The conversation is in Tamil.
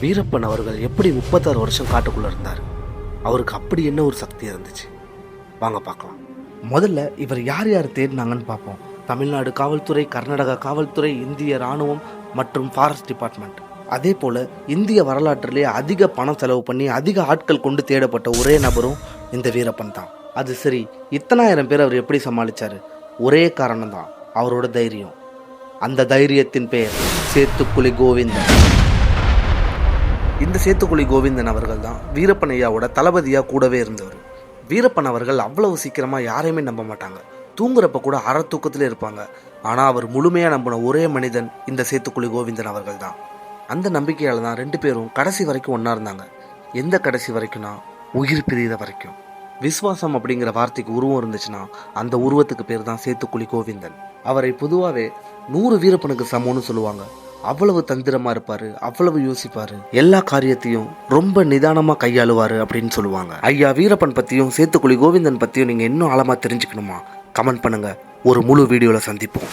வீரப்பன் அவர்கள் எப்படி முப்பத்தாறு வருஷம் காட்டுக்குள்ளே இருந்தார்? அவருக்கு அப்படி என்ன ஒரு சக்தி இருந்துச்சு? வாங்க பார்க்கலாம். முதல்ல இவர் யார் யார் தேடினாங்கன்னு பார்ப்போம். தமிழ்நாடு காவல்துறை கர்நாடகா காவல்துறை இந்திய ராணுவம் மற்றும் ஃபாரஸ்ட் டிபார்ட்மெண்ட் அதே போல் இந்திய வரலாற்றிலே அதிக பணம் செலவு பண்ணி அதிக ஆட்கள் கொண்டு தேடப்பட்ட ஒரே நபரும் இந்த வீரப்பன் தான். அது சரி இத்தனாயிரம் பேர் அவர் எப்படி சமாளித்தார் ஒரே காரணம் தான் அவரோட தைரியம். அந்த தைரியத்தின் பெயர் சேத்துக்குழி கோவிந்தன். இந்த சேத்துக்குழி கோவிந்தன் அவர்கள் தான் வீரப்பனையாவோட தளபதியாக கூடவே இருந்தவர். வீரப்பன் அவர்கள் அவ்வளவு சீக்கிரமாக யாரையுமே நம்ப மாட்டாங்க. தூங்குறப்ப கூட அற தூக்கத்தில் இருப்பாங்க. ஆனால் அவர் முழுமையாக நம்பின ஒரே மனிதன் இந்த சேத்துக்குழி கோவிந்தன் அவர்கள் தான் அந்த நம்பிக்கையால் தான் ரெண்டு பேரும் கடைசி வரைக்கும் ஒன்றா இருந்தாங்க. எந்த கடைசி வரைக்கும்னா உயிர் பிரியிற வரைக்கும். விஸ்வாசம் அப்படிங்கிற வார்த்தைக்கு உருவம் இருந்துச்சுன்னா அந்த உருவத்துக்கு பேர் தான் சேத்துக்குழி கோவிந்தன். அவரை பொதுவாகவே நூறு வீரப்பனுக்கு சமம்னு சொல்லுவாங்க. அவ்வளவு தந்திரமா இருப்பாரு அவ்வளவு யோசிப்பாரு. எல்லா காரியத்தையும் ரொம்ப நிதானமா கையாளுவாரு அப்படின்னு சொல்லுவாங்க. ஐயா வீரப்பன் பத்தியும் சேத்துக்குழி கோவிந்தன் பத்தியும் நீங்க இன்னும் ஆழமா தெரிஞ்சுக்கணுமா? கமெண்ட் பண்ணுங்க. ஒரு முழு வீடியோல சந்திப்போம்.